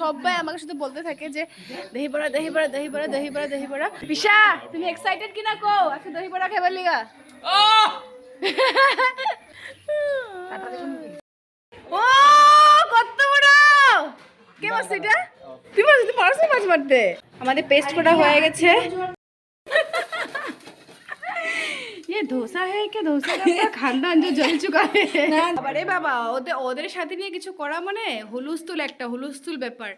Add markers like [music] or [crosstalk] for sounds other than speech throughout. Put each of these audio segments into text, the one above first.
সবাই আমাকে শুধু বলতে থাকে যে, দহি বড়া দহি বড়া দহি বড়া দহি বড়া দহি বড়া। পিসা, তুমি এক্সাইটেড কিনা কো? আজকে দহি বড়া খাবার লিগা? ও, কত বড়! কে মাছ এটা? তুমি মাছ মাছ মারতে? আমাদের পেস্ট করা হয়ে গেছে। ये डोसा है क्या डोसा का पूरा खानदान जो जल चुका है আরে বাবা ওদের ওদের সাথে নিয়ে কিছু করা মানে হুলুস্থুল একটা হুলুস্থুল ব্যাপার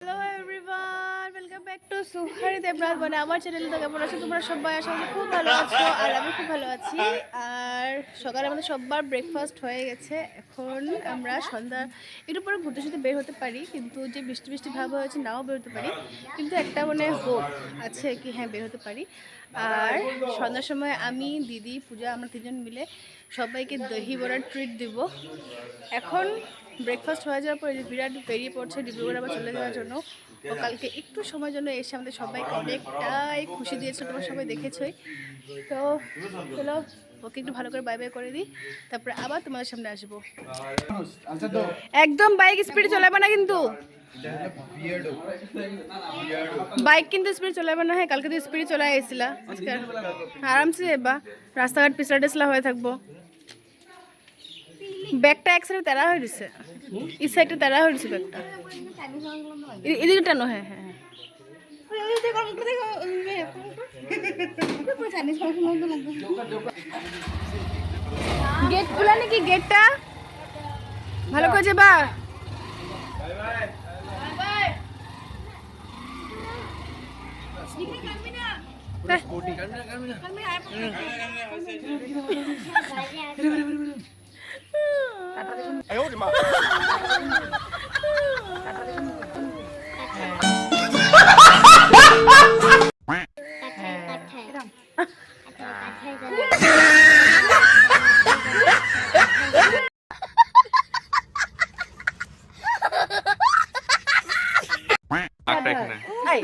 hello everyone welcome back to Suhari Debraj মানে আমার চ্যানেলে তো কেমন আছো তোমরা সবাই আশা করি খুব ভালো আছো আর আমি খুব ভালো আছি আর সকালে আমাদের সববার ব্রেকফাস্ট হয়ে গেছে। এখন আমরা সন্ধ্যা একটু পরে ঘুরতে শুতে বের হতে পারি, কিন্তু যে বৃষ্টি বৃষ্টি ভাব হয়েছে নাও বের হতে পারি। কিন্তু একটা মানে হোপ আছে কি হ্যাঁ বের হতে পারি। আর সন্ধ্যার সময় আমি, দিদি, পূজা, আমরা তিনজন মিলে সবাইকে দহি বড়ার ট্রিট দিব। এখন ব্রেকফাস্ট হয়ে যাওয়ার পরে বিরাট বেরিয়ে পড়ছে ডিব্রুগড় আবার চলে যাওয়ার জন্য। ও কালকে একটু সময়ের জন্য এসে আমাদের সবাইকে অনেকটাই খুশি দিয়েছে, তোমরা সবাই দেখেছই। তো চলো ওকে একটু ভালো করে বাই বাই করে দিই। তারপরে আবার তোমাদের সামনে আসব। আচ্ছা একদম বাইক স্পিডে চলাবে না কিন্তু। বাইক কিন্তু স্পিড চলাবে না হ্যাঁ কালকে তো স্পিডে চলে আসছিলা আজকে আর- আরামসে বা রাস্তাঘাট পিছলা টিছলা হয়ে থাকব। ব্যাগটা এক সাইডে তেরা হয়ে দিছে এই সাইডে তেরা হয়ে দিছে ব্যাগটা। এদিকে টানো হ্যাঁ হ্যাঁ। গেট খোলা নাকি গেটটা? ভালো করে [laughs] যাবা এই।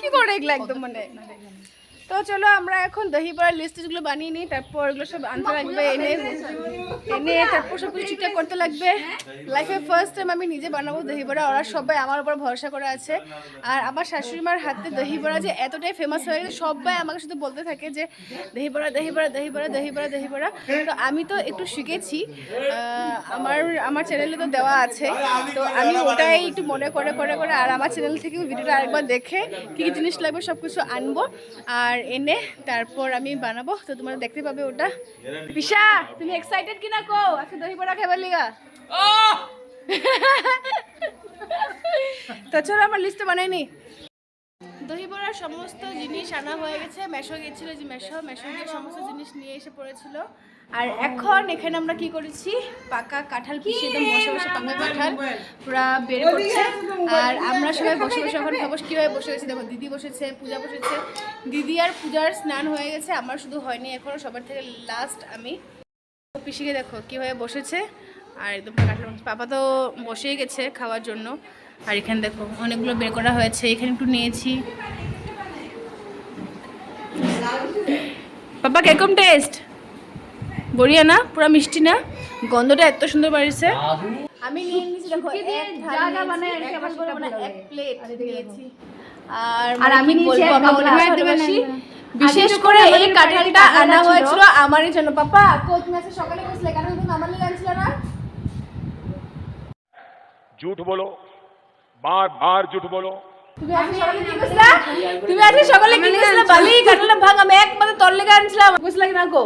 কি করে এগুলো একদম মানে তো চলো আমরা এখন দহি বড়ার লিস্টগুলো বানিয়ে নিই তারপর ওগুলো সব আনতে লাগবে এনে এনে তারপর সব কিছু ঠিকঠাক করতে লাগবে। লাইফে ফার্স্ট টাইম আমি নিজে বানাবো দহি বড়া ওরা সবাই আমার উপর ভরসা করে আছে। আর আমার শাশুড়ি মার হাতে দহি বড়া যে এতটাই ফেমাস হয়ে গেছে সবাই আমাকে শুধু বলতে থাকে যে দহি বড়া দহি বড়া দহি বড়া দহি বড়া দহি বড়া তো আমি তো একটু শিখেছি আমার আমার চ্যানেলে তো দেওয়া আছে। তো আমি ওটাই একটু মনে করে করে করে আর আমার চ্যানেল থেকেও ভিডিওটা আরেকবার দেখে কী কী জিনিস লাগবে সব কিছু আনব। আর এনে তারপর আমি বানাবো। তো তোমরা দেখতে পাবে ওটা। পিসা তুমি এক্সাইটেড কিনা কো আজকে দহি বড়া খাবার লিগা? তো চলো আমার লিস্টে বানাই নি। দহি বড়ার সমস্ত জিনিস আনা হয়ে গেছে। মেশো গেছিল যে মেশো মেশো গিয়ে সমস্ত জিনিস নিয়ে এসে পড়েছিল। আর এখন এখানে আমরা কি করেছি? পাকা কাঁঠাল পিষে একদম বসে বসে পাকা কাঁঠাল পুরা বের করছে। আর আমরা সবাই বসে বসে এখন খাব। কীভাবে বসে গেছি দেখো দিদি বসেছে পূজা বসেছে। দিদি আর পূজার স্নান হয়ে গেছে আমার শুধু হয়নি এখনও সবার থেকে লাস্ট আমি। পিসিকে দেখো কীভাবে বসেছে। আর একদম কাঁঠাল। পাপা তো বসেই গেছে খাওয়ার জন্য। আর এখানে দেখো অনেকগুলো বের করা হয়েছে। এখানে একটু নিয়েছি। পাপা কীরকম টেস্ট বড়িয়া না পুরো মিষ্টি না। গন্ধটা এত সুন্দর বাড়িছে। আমি নিয়ে নিয়েছি দেখো এক প্লেট নিয়েছি আর আমি বলব আমি বিশেষ করে এই কাঁঠালটা আনা হয়েছিল আমারই জন্য। পাপা কোত মেসে সকালে বসলে কারণ তুমি আমার নিয়ে আনছিল না? ঝুট বলো বার বার ঝুট বলো তুমি আজকে সকালে কি করছিলে তুমি আজকে সকালে কি নিয়েছিলে বালি কাঁঠালটা ভাগ আমি এক মাসে তোর লিগে আনছিলাম। বুঝলে কি না গো?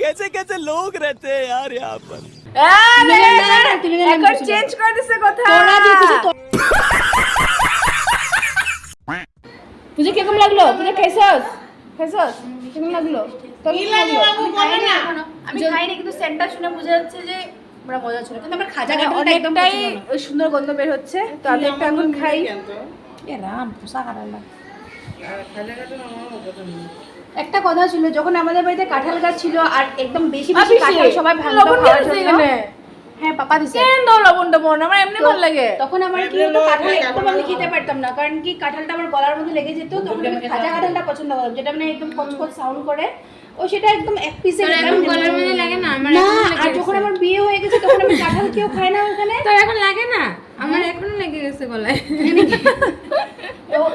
कैसे कैसे लोग रहते हैं यार यहाँ पर আরে, না, না, তুমি না, এখন বলছিল। চেঞ্জ করে দিছে কথা তোরা দিয়ে কিছু তো- পূজা কিরকম লাগলো পূজা খাইছস খাইছস কেমন লাগলো তোর কি লাগলো আমি খাইনি কিন্তু সেন্টটা শুনে বোঝা যাচ্ছে যে বড় মজা ছিল কিন্তু আমার খাজা মানে কাটাটা একদম অনেকটাই পছন্দ না। ওই সুন্দর গন্ধ বের হচ্ছে তো আমি একটা এখন খাই এ রাম পোষা কাটালা একটা কথা ছিল যখন আমাদের বাড়িতে কাঁঠাল গাছ ছিল আর একদম বেশি বেশি কাঁঠাল সবাই ভাঙতো লবণ খাওয়ার জন্য। হ্যাঁ পাপা দিছে। কেন দাও লবণ টবণ আমার এমনি ভালো লাগে। তখন আমার কি হতো কাঁঠাল একদম আমি খেতে পারতাম না কারণ কি কাঁঠালটা আমার গলার মধ্যে লেগে যেত তখন আমি খাজা কাঁঠালটা পছন্দ করতাম যেটা মানে একদম কচকচ সাউন্ড করে। ও সেটা একদম এক পিসে গলার মধ্যে লাগে না? না আর যখন আমার বিয়ে হয়ে গেছে তখন আমি কাঁঠাল কেউ খায় না ওখানে। তো এখন লাগে না? আমার এখনও লেগে গেছে গলায়।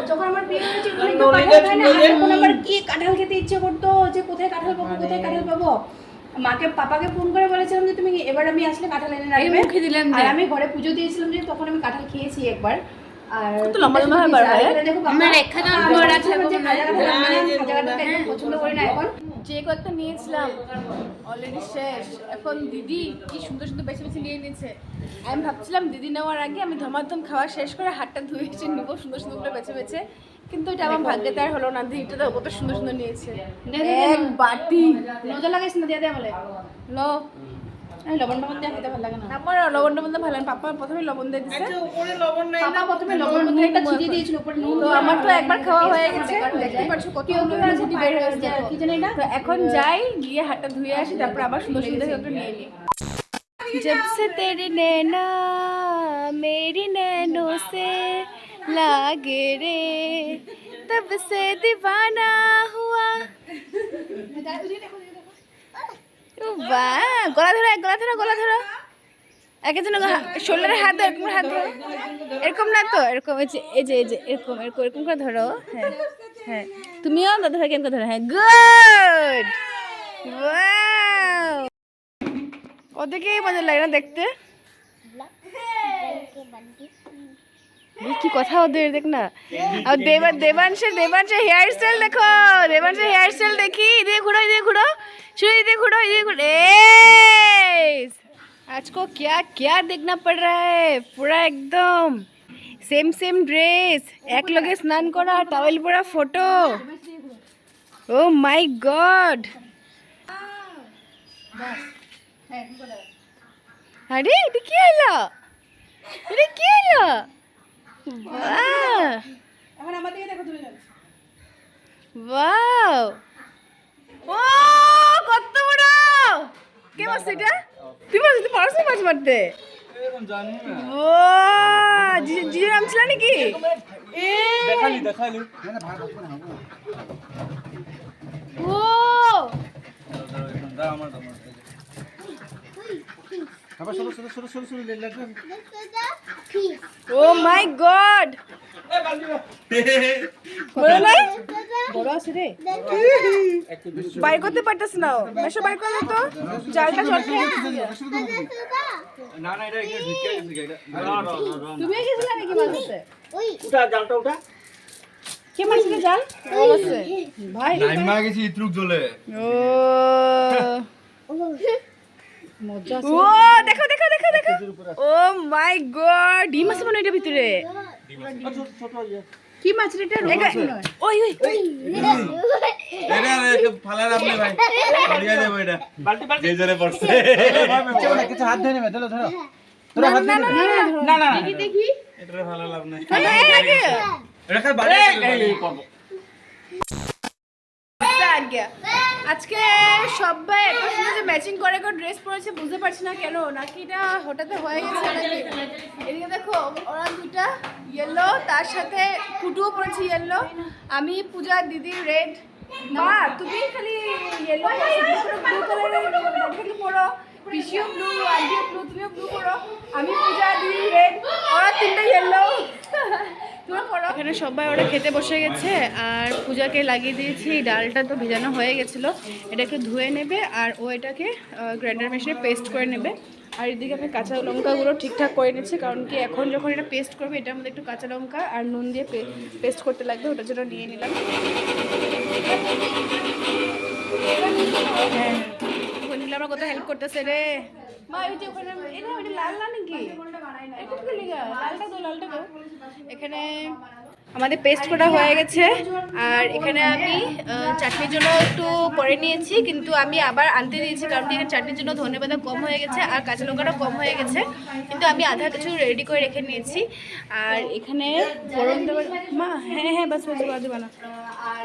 যখন আমার বিয়ে হয়েছে তখন আমার কি কাঁঠাল খেতে ইচ্ছে করতো যে কোথায় কাঁঠাল পাবো কোথায় কাঁঠাল পাবো? মাকে পাপাকে ফোন করে বলেছিলাম যে তুমি এবার আমি আসলে কাঁঠাল এনে রাখবে। মুখে আর আমি ঘরে পুজো দিয়েছিলাম যে তখন আমি কাঁঠাল খেয়েছি একবার। যে কয়েকটা নিয়েছিলাম অলরেডি শেষ। এখন দিদি কি সুন্দর সুন্দর বেছে বেছে নিয়ে নিয়েছে। আমি ভাবছিলাম দিদি নেওয়ার আগে আমি ধমাধম খাওয়া শেষ করে হাতটা ধুয়ে এসে নেব সুন্দর সুন্দর করে বেছে বেছে। কিন্তু এটা আমার ভাগ্যে তার হলো না দিদিটা তো কত সুন্দর সুন্দর নিয়েছে। এক বাটি। মজা লাগাইছ না দিয়া দেয়া বলে লো। আমি লবণ টবণ দিয়ে খেতে ভালো লাগে না আমার লবণ টবণ তো ভালো লাগে না। পাপা প্রথমে লবণ দিয়ে দিচ্ছে পাপা প্রথমে লবণ নুনটা ছিটিয়ে দিয়েছিল উপরে নুন তো আমার তো একবার খাওয়া হয়ে গেছে দেখতে পাচ্ছ কত অনুভূতি বের হয়ে গেছে কি জানি এটা তো এখন যাই গিয়ে হাতটা ধুয়ে আসি তারপর আবার সুন্দর সুন্দর একটু নিয়ে নিই जब से तेरे नैना मेरी नैनों से लागे रे तब से दीवाना हुआ ও বাহ গলা ধরো, এক গলা ধরো গলা ধরো। একজন শোল্ডারে হাত ধরো, এরকম হাত ধরো। এরকম না তো, এরকম এই যে এই যে এই যে, এরকম এরকম এরকম করে ধরো। হ্যাঁ হ্যাঁ। তুমিও দাদা ভাই কেমন ধরো। হ্যাঁ গুড! ওদেরকেই মজা লাগে না দেখতে? কি কথা ওদের, দেখ না। আর দেবা দেবাংশের দেবাংশের হেয়ার স্টাইল দেখো দেবাংশের হেয়ার স্টাইল দেখি। এদিকে ঘুরো এদিকে ঘুরো। শুধু এদিকে ঘুরো এদিকে ঘুরো ए आज को क्या क्या देखना पड़ रहा है पूरा एकदम সেম সেম ড্রেস এক লগে স্নান করা টাওয়েল পরা ফটো ও মাই গড আরে এটা কি হলো এটা কি হলো বাহ এখন আমার দিকে দেখো তুমি ওয়াও কে মারছে এটা? তুই মারছিস তুই পারছিস মাছ মারতে? ও জি- জিজু নাম ছিল নাকি? এ! ও! আবার সরো সরো সরো সরো সরো ও মাই গড! বলো নাই? বড় আছে রে। বাইর করতে পারতেছ না মেশো বাইর করে তো জালটা চটকে না না এটা ঢুকে গেছে এটা গেছিলে নাকি ধরতে উঠা জালটা উঠা। কে মারছিলে জাল? অবশ্যই। ভাই নাইমা গেছি ইত্রুক জলে। ও। মজা ও দেখো দেখো দেখো দেখো। ও মাই গড ডিম আছে মনে এটার ভিতরে। কি মাছ রে এটা? ওই ওই এটা রে ফালার আপনি ভাই। পড়িয়া দেব এটা। বালতি বালতি যে জরে পড়ছে। কিছু হাত ধরে নেবে না না দেখি দেখি এটা ভালো লাভ নাই। এটা খালি বালতি পড়ব। গিয়া। আজকে সবাই এত সুন্দর ম্যাচিং করে করে ড্রেস পরেছে, বুঝতে পারছি না কেন। নাকি এটা হঠাৎ হয়ে গেছে এদিকে দেখো, ওরা দুইটা ইয়েলো তার সাথে কুটুও পরেছে ইয়েলো আমি, পূজা, দিদি রেড মা, তুমি খালি ইয়েলো ব্লু কালারের পরো। পিসিও ব্লু আন্টিও ব্লু তুমিও ব্লু পরো আমি পূজা দিদি রেড ওরা তিনটা ইয়েলো এখানে সবাই ওরা খেতে বসে গেছে আর পূজাকে লাগিয়ে দিয়েছি। এই ডালটা তো ভেজানো হয়ে গেছিল। এটাকে ধুয়ে নেবে আর ও এটাকে গ্রাইন্ডার মেশিনে পেস্ট করে নেবে। আর এদিকে আমি কাঁচা লঙ্কাগুলো ঠিকঠাক করে নিচ্ছি কারণ কি এখন যখন এটা পেস্ট করবে এটার মধ্যে একটু কাঁচা লঙ্কা আর নুন দিয়ে পেস্ট করতে লাগবে ওটার জন্য নিয়ে নিলাম। হ্যাঁ। আমরা কত হেল্প করতেছে রে। মা ওই যে ওখানে এটা ওইটা লাল না নাকি? এটা কি লিগা? লালটা তো লালটা তো এখানে আমাদের পেস্ট করা হয়ে গেছে আর এখানে আমি চাটনির জন্য একটু পরে নিয়েছি কিন্তু আমি আবার আনতে দিয়েছি কারণ এখানে চাটনির জন্য ধনে পাতা কম হয়ে গেছে আর কাঁচা লঙ্কাটা কম হয়ে গেছে কিন্তু আমি আধা কিছু রেডি করে রেখে নিয়েছি। আর এখানে গরম দেওয়ার মা হ্যাঁ হ্যাঁ বাস বাস বাস বানা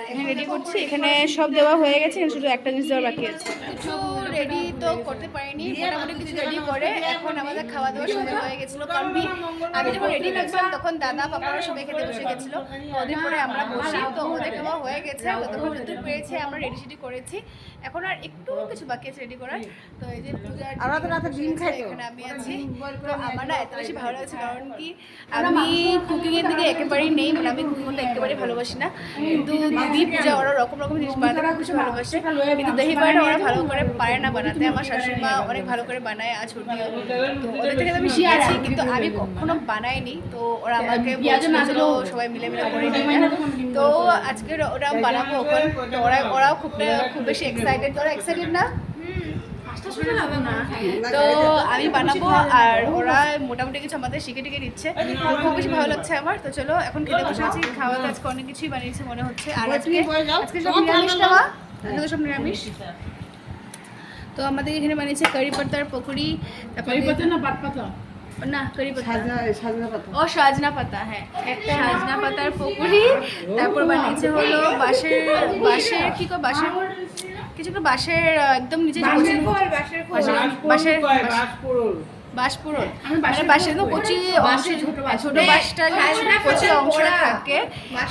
এখানে রেডি করছি। এখানে সব দেওয়া হয়ে গেছে এখানে শুধু একটা জিনিস দেওয়া বাকি আছে। কিছু রেডি তো করতে পারিনি মোটামুটি কিছু রেডি করে। এখন আমাদের খাওয়া দাওয়ার সময় হয়ে গেছিল কারণ আমি যখন রেডি করছিলাম তখন দাদা পাপারা সবাই খেতে বসে গেছিল। ওদের পরে আমরা বসি তো ওদের খাওয়া হয়ে গেছে ততক্ষণ যতটুকু পেরেছি আমরা রেডি সেডি করেছি। এখন আর একটু কিছু বাকি আছে রেডি করার। তো এই যে পূজার আমরা তো রাতে ডিম খাই এখানে আমি আছি। তো আমার না এত বেশি ভালো লাগছে কারণ কি আমি কুকিং এর দিকে একেবারেই নেই মানে আমি কুকিং করতে একেবারেই ভালোবাসি না। কিন্তু দিদি পূজা ওরা রকম রকম জিনিস বানাতে খুব বেশি ভালোবাসে। কিন্তু দহি বাড়িটা ওরা ভালো করে পারে না বানাতে। আমার শাশুড়ি মা অনেক ভালো করে বানায় আর ছোটিও তো ওদের থেকে আমি শিখেছি কিন্তু আমি কখনো বানাইনি। তো ওরা আমাকে বলছিল সবাই মিলে মিলে করে তো আজকে ওরা বানাবো ওখানে। ওরা ওরাও খুব খুব বেশি এক্সাইটেড ওরা এক্সাইটেড না? তো আমি বানাবো আর ওরা মোটামুটি কিছু আমাদের শিখে টিকে দিচ্ছে। খুব বেশি ভালো লাগছে আমার। তো চলো এখন খেতে বসে আছি খাওয়া দাওয়া আজকে অনেক কিছুই বানিয়েছে মনে হচ্ছে। আর আজকে আজকে সব নিরামিষ খাওয়া আজকে সব নিরামিষ। তো আমাদের এখানে বানিয়েছে কারি পাতার পকোড়ি তারপরে না পাট পাতা? না কারি পাতা। ও সাজনা পাতা হ্যাঁ। সাজনা পাতার পকোড়ি তারপর বানিয়েছে হলো বাঁশের বাঁশের কি কো বাঁশের কিছু একটা বাঁশের একদম নিচে বাঁশের বাঁশপুরন মানে বাঁশের তো কচি অংশ ছোট বাঁশটা কচি অংশ থাকে।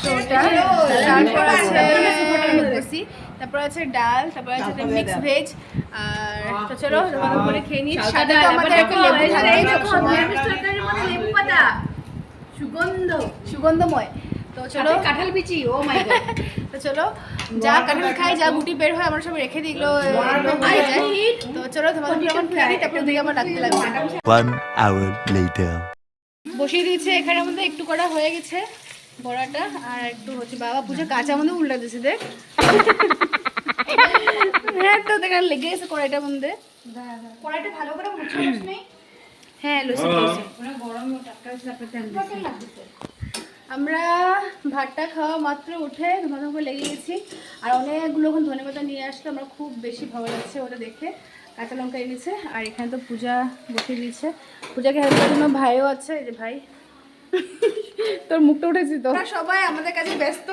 তো ওটা তারপর আছে তারপর আছে ডাল তারপর আছে মিক্স ভেজ আর তো চলো তোমাদের খেয়ে নিই। তো আমাদের একটা লেবু থাকে লেবু পাতা। সুগন্ধ। সুগন্ধময়। তো চলো। কাঁঠাল বিচি ও মাই গড তো চলো যা কাঁঠাল খাই যা গুটি বের হয় আমরা সব রেখে যায় তো চলো তোমাদের যখন দিই তারপর দিকে আমার ডাকতে লাগবে। One hour later. বসিয়ে দিয়েছে এখানে আমাদের একটু করা হয়ে গেছে বড়াটা আর একটু হচ্ছে বাবা পুজো কাঁচা মধ্যে উল্টা দিয়েছে দেখ। হ্যাঁ তো দেখা লেগে গেছে কড়াইটার মধ্যে। কড়াইটা ভালো করে মুছে নেই হ্যাঁ লুচি দিয়েছে আমরা ভাতটা খাওয়া মাত্র উঠে ধনে লেগে গেছি। আর অনেকগুলো এখন ধনে পাতা নিয়ে আসলো আমার খুব বেশি ভালো লাগছে ওটা দেখে। কাঁচা লঙ্কা এনেছে আর এখানে তো পূজা বসে দিয়েছে। পূজাকে হেল্প করার জন্য ভাইও আছে এই যে ভাই। তোর মুখটা উঠেছি তো? সবাই আমাদের কাছে ব্যস্ত।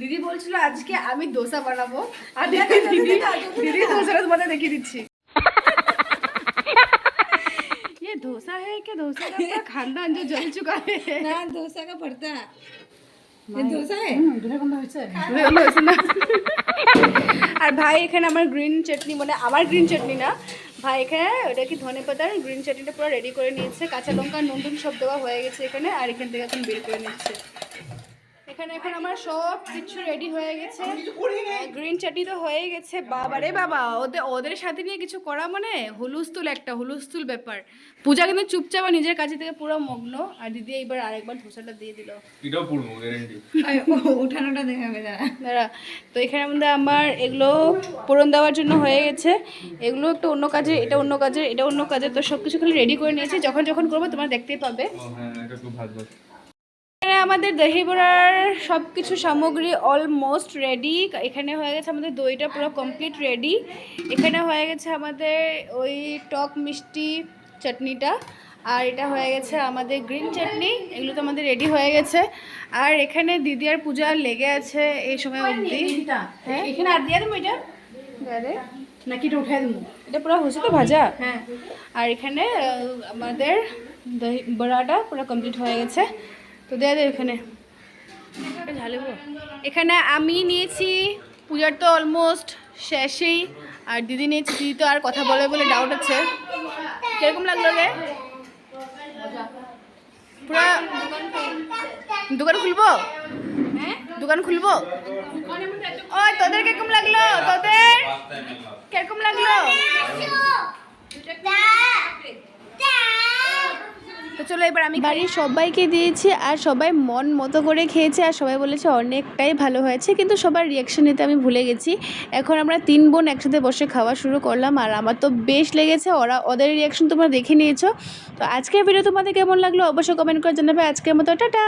দিদি বলছিল আজকে আমি দোসা বানাবো। আর দিদি দিদি দিদি দোসাটা তোমাদের দেখিয়ে দিচ্ছি ये डोसा है क्या डोसा का पूरा खानदान [laughs] जो जल चुका है না ধোসা কা পড়তা ধোসা है আর ভাই এখানে আমার গ্রিন চাটনি মানে আমার গ্রিন চাটনি না ভাই এখানে ওটা কি ধনে পাতার গ্রিন চাটনিটা পুরো রেডি করে নিয়েছে কাঁচা লঙ্কা নুন টুন সব দেওয়া হয়ে গেছে এখানে আর এখান থেকে এখন বের করে নিচ্ছে এখানে এখন আমার সব কিছু রেডি হয়ে গেছে। গ্রিন চাটনি তো হয়ে গেছে। বাবা রে বাবা ওদের ওদের সাথে নিয়ে কিছু করা মানে? হুলুস্থুল একটা হুলুস্থুল ব্যাপার। পূজা কিন্তু চুপচাপ আর নিজের কাছে থেকে পুরো মগ্ন। আর দিদি এইবার আরেকবার ধোসাটা দিয়ে দিল। এটাও পড়ব গ্যারেন্টি উঠানোটা দেখাবে দাঁড়া। দাঁড়া তো এখানে আমাদের আমার এগুলো পূরণ দেওয়ার জন্য হয়ে গেছে। এগুলো একটা অন্য কাজে এটা অন্য কাজে এটা অন্য কাজে তো সব কিছু খালি রেডি করে নিয়েছি। যখন যখন করব তোমরা দেখতেই পাবে। ও হ্যাঁ এটা খুব ভালো আমাদের দহি বড়ার সব কিছু সামগ্রী অলমোস্ট রেডি এখানে হয়ে গেছে আমাদের দইটা পুরো কমপ্লিট রেডি এখানে হয়ে গেছে আমাদের ওই টক মিষ্টি চাটনিটা। আর এটা হয়ে গেছে আমাদের গ্রিন চাটনি এগুলো তো আমাদের রেডি হয়ে গেছে। আর এখানে দিদি আর পূজা লেগে আছে এই সময় অবধি। হ্যাঁ? এখানে আর দিয়ে দেবো এটা? নাকি এটা উঠাই দেবো? এটা পুরো হয়েছে তো ভাজা? হ্যাঁ। আর এখানে আমাদের দহি বড়াটা পুরো কমপ্লিট হয়ে গেছে। তো দেয়া এখানে। এখানে আমি নিয়েছি, পূজার তো অলমোস্ট শেষেই, আর দিদি নিয়েছি, দিদি তো আর কথা বলে বলে ডাউট আছে। কীরকম লাগল রে? পুরা দোকান খুলবো? দোকান খুলবো? ও তোদের কীরকম লাগল? তোদের? কীরকম লাগল? চলো এবার আমি বাড়ির সবাইকে দিয়েছি আর সবাই মন মতো করে খেয়েছে আর সবাই বলেছে অনেকটাই ভালো হয়েছে, কিন্তু সবার রিয়াকশন নিতে আমি ভুলে গেছি। এখন আমরা তিন বোন একসাথে বসে খাওয়া শুরু করলাম আর আমার তো বেশ লেগেছে, ওরা, ওদের রিয়াকশন তোমরা দেখে নিয়েছো। তো আজকের ভিডিও তোমাদের কেমন লাগল অবশ্যই কমেন্ট করে জানাবে। আজকের মতো, টাটা!